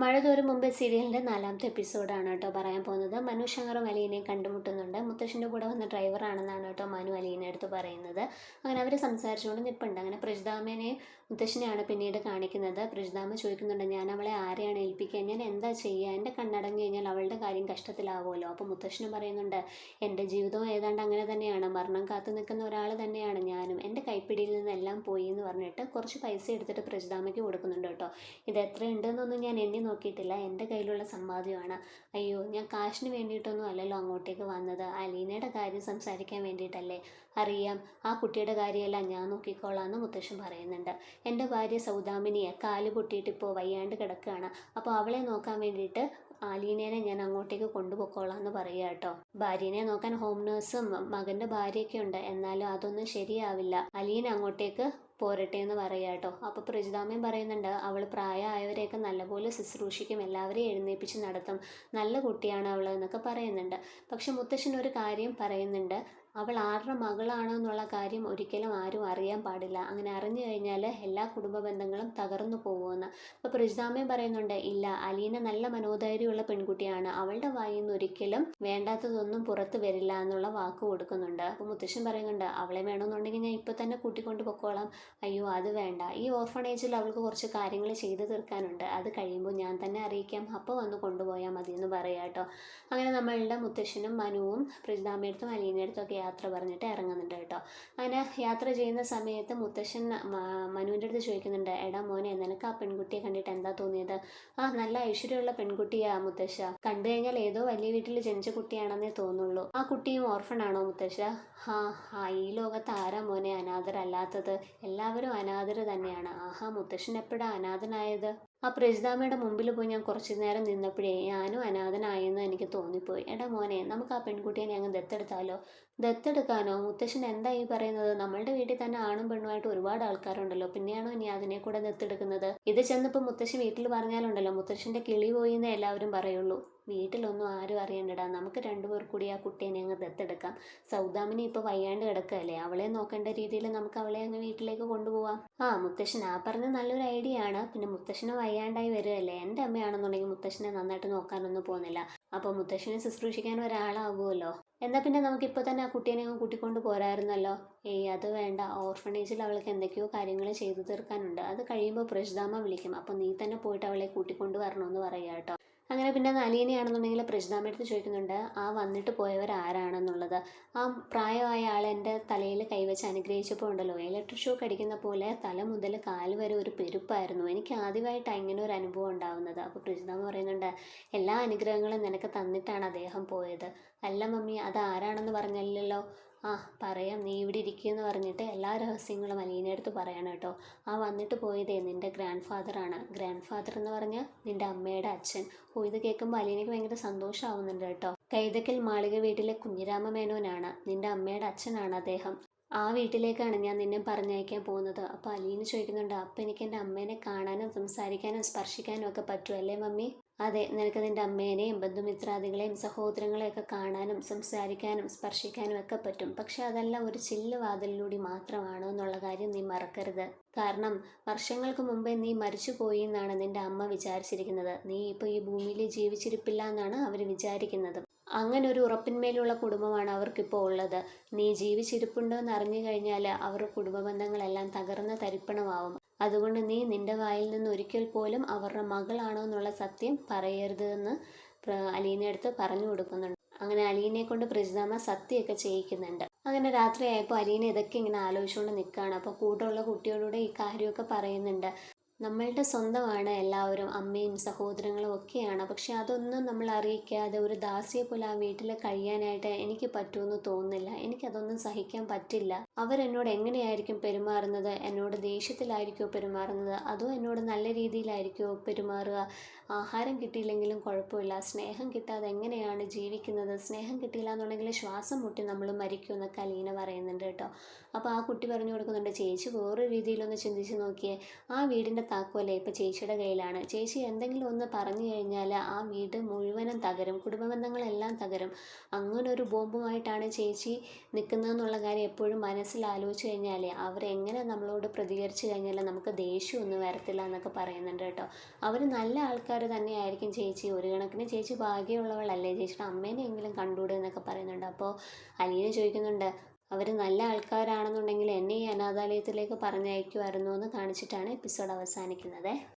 മഴ തോരും മുമ്പ് സീരിയലിന്റെ നാലാമത്തെ എപ്പിസോഡാണ് കേട്ടോ പറയാൻ പോകുന്നത്. മനു ശങ്കറും അലീനെ കണ്ടുമുട്ടുന്നുണ്ട്. മുത്തശ്ശന്റെ കൂടെ വന്ന ഡ്രൈവറാണെന്നാണ് കേട്ടോ മനു അലീനെ അടുത്ത് പറയുന്നത്. അങ്ങനെ അവർ സംസാരിച്ചുകൊണ്ട് നിൽപ്പുണ്ട് അങ്ങനെ പ്രജിതാമേനെ മുത്തശ്ശനെയാണ് പിന്നീട് കാണിക്കുന്നത്. പ്രജിതാമ ചോദിക്കുന്നുണ്ട് ഞാൻ അവളെ ആരെയാണ് ഏൽപ്പിക്കുക ഞാൻ എന്താ ചെയ്യുക എന്റെ കണ്ണടഞ്ഞു കഴിഞ്ഞാൽ അവളുടെ കാര്യം കഷ്ടത്തിലാവുമല്ലോ. അപ്പോൾ മുത്തശ്ശനും പറയുന്നുണ്ട് എന്റെ ജീവിതവും ഏതാണ്ട് അങ്ങനെ തന്നെയാണ്. മരണം കാത്തു നിൽക്കുന്ന ഒരാൾ തന്നെയാണ് ഞാനും. എന്റെ കൈപ്പിടിയിൽ നിന്നെല്ലാം പോയി എന്ന് പറഞ്ഞിട്ട് കുറച്ച് പൈസ എടുത്തിട്ട് പ്രജിതാമയ്ക്ക് കൊടുക്കുന്നുണ്ട് കേട്ടോ. ഇത് എത്ര ഉണ്ടെന്നൊന്നും ഞാൻ എണ്ണി നോക്കിയിട്ടില്ല. എന്റെ കയ്യിലുള്ള സമ്പാദ്യമാണ്. അയ്യോ ഞാൻ കാശിന് വേണ്ടിയിട്ടൊന്നും അല്ലല്ലോ അങ്ങോട്ടേക്ക് വന്നത്. അലീനയുടെ കാര്യം സംസാരിക്കാൻ വേണ്ടിയിട്ടല്ലേ? അറിയാം. ആ കുട്ടിയുടെ കാര്യമെല്ലാം ഞാൻ നോക്കിക്കോളാം എന്ന് മുത്തശ്ശൻ പറയുന്നുണ്ട്. എന്റെ ഭാര്യ സൗദാമിനിയെ കാൽ പൊട്ടിയിട്ട് ഇപ്പോൾ വയ്യാണ്ട് കിടക്കുകയാണ്. അപ്പോൾ അവളെ നോക്കാൻ വേണ്ടിയിട്ട് അലീനേനെ ഞാൻ അങ്ങോട്ടേക്ക് കൊണ്ടുപോയിക്കോളാം എന്ന് പറയുക കേട്ടോ. ഭാര്യനെ നോക്കാൻ ഹോം നേഴ്സും മകന്റെ ഭാര്യയൊക്കെ ഉണ്ട്. എന്നാലും അതൊന്നും ശരിയാവില്ല. അലീന അങ്ങോട്ടേക്ക് പോരട്ടെ എന്ന് പറയുക കേട്ടോ. അപ്പോൾ പ്രജിതാമയും പറയുന്നുണ്ട് അവൾ പ്രായമായവരെയൊക്കെ നല്ലപോലെ ശുശ്രൂഷിക്കും. എല്ലാവരെയും എഴുന്നേൽപ്പിച്ച് നടത്തും. നല്ല കുട്ടിയാണ് അവൾ എന്നൊക്കെ പറയുന്നുണ്ട്. പക്ഷെ മുത്തശ്ശൻ ഒരു കാര്യം പറയുന്നുണ്ട്. അവൾ ആരുടെ മകളാണോ എന്നുള്ള കാര്യം ഒരിക്കലും ആരും അറിയാൻ പാടില്ല. അങ്ങനെ അറിഞ്ഞു കഴിഞ്ഞാൽ എല്ലാ കുടുംബ ബന്ധങ്ങളും തകർന്നു പോകുമെന്ന്. അപ്പോൾ പ്രജിതാമ്മയും പറയുന്നുണ്ട് ഇല്ല അലീന നല്ല മനോധൈര്യമുള്ള പെൺകുട്ടിയാണ്. അവളുടെ വായിൽ നിന്ന് ഒരിക്കലും വേണ്ടാത്തതൊന്നും പുറത്ത് വരില്ല എന്നുള്ള വാക്ക് കൊടുക്കുന്നുണ്ട്. അപ്പോൾ മുത്തശ്ശൻ പറയുന്നുണ്ട് അവളെ വേണമെന്നുണ്ടെങ്കിൽ ഞാൻ ഇപ്പോൾ തന്നെ കൂട്ടിക്കൊണ്ട് പൊക്കോളാം. അയ്യോ അത് വേണ്ട. ഈ ഓർഫണേജിൽ അവൾക്ക് കുറച്ച് കാര്യങ്ങൾ ചെയ്തു തീർക്കാനുണ്ട്. അത് കഴിയുമ്പോൾ ഞാൻ തന്നെ അറിയിക്കാം. അപ്പോൾ വന്ന് കൊണ്ടുപോയാൽ മതി എന്ന് പറയാം കേട്ടോ അങ്ങനെ നമ്മളുടെ മുത്തശ്ശനും മനുവും പ്രജിതാമ്മയടുത്തും അലീനടുത്തും ഒക്കെ യാത്ര പറഞ്ഞിട്ട് ഇറങ്ങുന്നുണ്ട് കേട്ടോ. അങ്ങനെ യാത്ര ചെയ്യുന്ന സമയത്ത് മുത്തശ്ശൻ മനുവിന്റെ അടുത്ത് ചോദിക്കുന്നുണ്ട് എടാ മോനെ നിനക്ക് ആ പെൺകുട്ടിയെ കണ്ടിട്ട് എന്താ തോന്നിയത്? ആ നല്ല ഐശ്വര്യമുള്ള പെൺകുട്ടിയാ മുത്തശ്ശ. കണ്ടു കഴിഞ്ഞാൽ ഏതോ വലിയ വീട്ടിൽ ജനിച്ച കുട്ടിയാണെന്നേ തോന്നുള്ളൂ. ആ കുട്ടിയും ഓർഫൺ ആണോ മുത്തശ്ശ? ആ ആ ഈ ലോകത്ത് ആരാ മോനെ അനാഥരല്ലാത്തത്? എല്ലാവരും അനാഥർ തന്നെയാണ്. ആഹാ മുത്തശ്ശൻ എപ്പോഴാ അനാഥനായത്? ആ പ്രജിതാമ്മയുടെ മുമ്പിൽ പോയി ഞാൻ കുറച്ചു നേരം നിന്നപ്പോഴേ ഞാനും അനാഥനായെന്ന് എനിക്ക് തോന്നിപ്പോയി. എടാ മോനെ നമുക്ക് ആ പെൺകുട്ടിയെ ഞങ്ങൾ ദത്തെടുത്താലോ? ദത്തെടുക്കാനോ? മുത്തശ്ശൻ എന്താ ഈ പറയുന്നത്? നമ്മളുടെ വീട്ടിൽ തന്നെ ആണും പെണ്ണുമായിട്ട് ഒരുപാട് ആൾക്കാരുണ്ടല്ലോ. പിന്നെയാണോ ഇനി അതിനെ കൂടെ ദത്തെടുക്കുന്നത്? ഇത് ചെന്നിപ്പോൾ മുത്തശ്ശി വീട്ടിൽ പറഞ്ഞാലുണ്ടല്ലോ മുത്തശ്ശന്റെ കിളി പോയി എന്നേ എല്ലാവരും പറയുള്ളൂ. വീട്ടിലൊന്നും ആരും അറിയണ്ടടാ. നമുക്ക് രണ്ടുപേർ കൂടി ആ കുട്ടീനെ അങ്ങ് ദത്തെടുക്കാം. സൗദാമിനി ഇപ്പോൾ വയ്യാണ്ട് കിടക്കുകയല്ലേ അവളെ നോക്കേണ്ട രീതിയിൽ നമുക്ക് അവളെ അങ്ങ് വീട്ടിലേക്ക് കൊണ്ടുപോവാം. ആ മുത്തശ്ശൻ ആ പറഞ്ഞ നല്ലൊരു ഐഡിയ ആണ്. പിന്നെ മുത്തശ്ശന് വയ്യാണ്ടായി വരുകയല്ലേ എന്റെ അമ്മയാണെന്നുണ്ടെങ്കിൽ മുത്തശ്ശനെ നന്നായിട്ട് നോക്കാനൊന്നും പോകുന്നില്ല. അപ്പോൾ മുത്തശ്ശനെ ശുശ്രൂഷിക്കാൻ ഒരാളാകുമല്ലോ എന്നാ പിന്നെ നമുക്ക് നമുക്കിപ്പോൾ തന്നെ ആ കുട്ടീനെ അങ്ങ് കൂട്ടിക്കൊണ്ട് പോരായിരുന്നല്ലോ. ഏയ് അത് വേണ്ട. ഓർഫണേജിൽ അവൾക്ക് എന്തൊക്കെയോ കാര്യങ്ങൾ ചെയ്തു തീർക്കാനുണ്ട്. അത് കഴിയുമ്പോൾ പ്രജിതാമ്മ വിളിക്കും. അപ്പോൾ നീ തന്നെ പോയിട്ട് അവളെ കൂട്ടിക്കൊണ്ട് വരണമെന്ന് പറയുക കേട്ടോ. അങ്ങനെ പിന്നെ നലീനയാണെന്നുണ്ടെങ്കിൽ പ്രജിതാമ്മയടുത്ത് ചോദിക്കുന്നുണ്ട് ആ വന്നിട്ട് പോയവർ ആരാണെന്നുള്ളത്? ആ പ്രായമായ ആൾ എന്റെ തലയിൽ കൈവച്ച് അനുഗ്രഹിച്ചപ്പോൾ ഉണ്ടല്ലോ ഇലക്ട്രിക് ഷോക്ക് അടിക്കുന്ന പോലെ തല മുതൽ കാൽ വരെ ഒരു പെരുപ്പായിരുന്നു. എനിക്ക് ആദ്യമായിട്ടാണ് ഇങ്ങനെ ഒരു അനുഭവം ഉണ്ടാവുന്നത്. അപ്പോൾ പ്രജിതാമ്മ പറയുന്നുണ്ട് എല്ലാ അനുഗ്രഹങ്ങളും നിനക്ക് തന്നിട്ടാണ് അദ്ദേഹം പോയത്. അല്ല മമ്മി അത് ആരാണെന്ന് പറഞ്ഞല്ലോ ആ പറയാം. നീ ഇവിടെ ഇരിക്കുമെന്ന് പറഞ്ഞിട്ട് എല്ലാ രഹസ്യങ്ങളും അലീനടുത്ത് പറയണം കേട്ടോ. ആ വന്നിട്ട് പോയതേ നിന്റെ ഗ്രാൻഡ് ഫാദറാണ് ഗ്രാൻഡ് ഫാദർ എന്ന് പറഞ്ഞാൽ നിന്റെ അമ്മയുടെ അച്ഛൻ. ഓ ഇത് കേൾക്കുമ്പോൾ അലീനയ്ക്ക് ഭയങ്കര സന്തോഷമാവുന്നുണ്ട് കേട്ടോ. കൈതക്കൽ മാളിക വീട്ടിലെ കുഞ്ഞിരാമ മേനോനാണ്. നിന്റെ അമ്മയുടെ അച്ഛനാണ് അദ്ദേഹം. ആ വീട്ടിലേക്കാണ് ഞാൻ നിന്നെ പറഞ്ഞയക്കാൻ പോകുന്നത്. അപ്പോൾ അലീന ചോദിക്കുന്നുണ്ട് അപ്പം എനിക്ക് എന്റെ അമ്മേനെ കാണാനും സംസാരിക്കാനും സ്പർശിക്കാനും ഒക്കെ പറ്റുമല്ലേ മമ്മി? അതെ നിനക്ക് നിന്റെ അമ്മേനെയും ബന്ധുമിത്രാദികളെയും സഹോദരങ്ങളെയൊക്കെ കാണാനും സംസാരിക്കാനും സ്പർശിക്കാനും ഒക്കെ പറ്റും. പക്ഷെ അതെല്ലാം ഒരു ചില്ല് വാതിലിലൂടെ മാത്രമാണ് എന്നുള്ള കാര്യം നീ മറക്കരുത്. കാരണം വർഷങ്ങൾക്ക് മുമ്പേ നീ മരിച്ചു പോയി എന്നാണ് നിന്റെ അമ്മ വിചാരിച്ചിരിക്കുന്നത്. നീ ഇപ്പോൾ ഈ ഭൂമിയിൽ ജീവിച്ചിരിപ്പില്ല എന്നാണ് അവർ വിചാരിക്കുന്നത്. അങ്ങനെ ഒരു ഉറപ്പിന്മേലുള്ള കുടുംബമാണ് അവർക്കിപ്പോൾ ഉള്ളത്. നീ ജീവിച്ചിരിപ്പുണ്ടോ എന്ന് അറിഞ്ഞു കഴിഞ്ഞാൽ അവരുടെ കുടുംബ ബന്ധങ്ങളെല്ലാം തകർന്ന തരിപ്പണമാവും. അതുകൊണ്ട് നീ നിന്റെ വായിൽ നിന്ന് ഒരിക്കൽ പോലും അവരുടെ മകളാണോ എന്നുള്ള സത്യം പറയരുത് എന്ന് അലീനെ അടുത്ത് പറഞ്ഞു കൊടുക്കുന്നുണ്ട്. അങ്ങനെ അലീനെ കൊണ്ട് പ്രജിതാമ്മ സത്യമൊക്കെ ചെയ്യിക്കുന്നുണ്ട്. അങ്ങനെ രാത്രിയായപ്പോൾ അലീന ഇതൊക്കെ ഇങ്ങനെ ആലോചിച്ചുകൊണ്ട് നിൽക്കുകയാണ്. അപ്പോൾ കൂടെയുള്ള കുട്ടികളോട് ഈ കാര്യമൊക്കെ പറയുന്നുണ്ട്. നമ്മളുടെ സ്വന്തമാണ് എല്ലാവരും അമ്മയും സഹോദരങ്ങളും ഒക്കെയാണ്. പക്ഷെ അതൊന്നും നമ്മൾ അറിയിക്കാതെ ഒരു ദാസിയെ പോലെ ആ വീട്ടിൽ കഴിയാനായിട്ട് എനിക്ക് പറ്റുമെന്ന് തോന്നുന്നില്ല. എനിക്കതൊന്നും സഹിക്കാൻ പറ്റില്ല. അവരെന്നോട് എങ്ങനെയായിരിക്കും പെരുമാറുന്നത്? എന്നോട് ദേഷ്യത്തിലായിരിക്കുമോ പെരുമാറുന്നത്? അതോ എന്നോട് നല്ല രീതിയിലായിരിക്കുമോ പെരുമാറുക? ആഹാരം കിട്ടിയില്ലെങ്കിലും കുഴപ്പമില്ല. സ്നേഹം കിട്ടാതെ എങ്ങനെയാണ് ജീവിക്കുന്നത്? സ്നേഹം കിട്ടിയില്ല എന്നുണ്ടെങ്കിൽ ശ്വാസം മുട്ടി നമ്മൾ മരിക്കും എന്നൊക്കെ അലീന പറയുന്നുണ്ട് കേട്ടോ. അപ്പോൾ ആ കുട്ടി പറഞ്ഞു കൊടുക്കുന്നുണ്ട് ചേച്ചി വേറൊരു രീതിയിലൊന്ന് ചിന്തിച്ച് നോക്കിയേ. ആ വീടിന്റെ താക്കോലേ? ഇപ്പോൾ ചേച്ചിയുടെ കയ്യിലാണ്. ചേച്ചി എന്തെങ്കിലും ഒന്ന് പറഞ്ഞു കഴിഞ്ഞാൽ ആ വീട് മുഴുവനും തകരും. കുടുംബ ബന്ധങ്ങളെല്ലാം തകരും. അങ്ങനെ ഒരു ബോംബുമായിട്ടാണ് ചേച്ചി നിൽക്കുന്നതെന്നുള്ള കാര്യം എപ്പോഴും മനസ്സിൽ ആലോചിച്ച് കഴിഞ്ഞാൽ അവരെങ്ങനെ നമ്മളോട് പ്രതികരിച്ചു കഴിഞ്ഞാൽ നമുക്ക് ദേഷ്യമൊന്നും വരത്തില്ല എന്നൊക്കെ പറയുന്നുണ്ട് കേട്ടോ. അവർ നല്ല ആൾക്കാർ തന്നെയായിരിക്കും ചേച്ചി. ഒരു കണക്കിന് ചേച്ചി ഭാഗ്യമുള്ളവളല്ലേ. ചേച്ചിയുടെ അമ്മേനെയെങ്കിലും കണ്ടുകൂടെ എന്നൊക്കെ പറയുന്നുണ്ട്. അപ്പോൾ അലീന ചോദിക്കുന്നുണ്ട് അവർ നല്ല ആൾക്കാരാണെന്നുണ്ടെങ്കിൽ എന്നെ ഈ അനാഥാലയത്തിലേക്ക് പറഞ്ഞയക്കുമായിരുന്നു എന്ന് കാണിച്ചിട്ടാണ് എപ്പിസോഡ് അവസാനിക്കുന്നത്.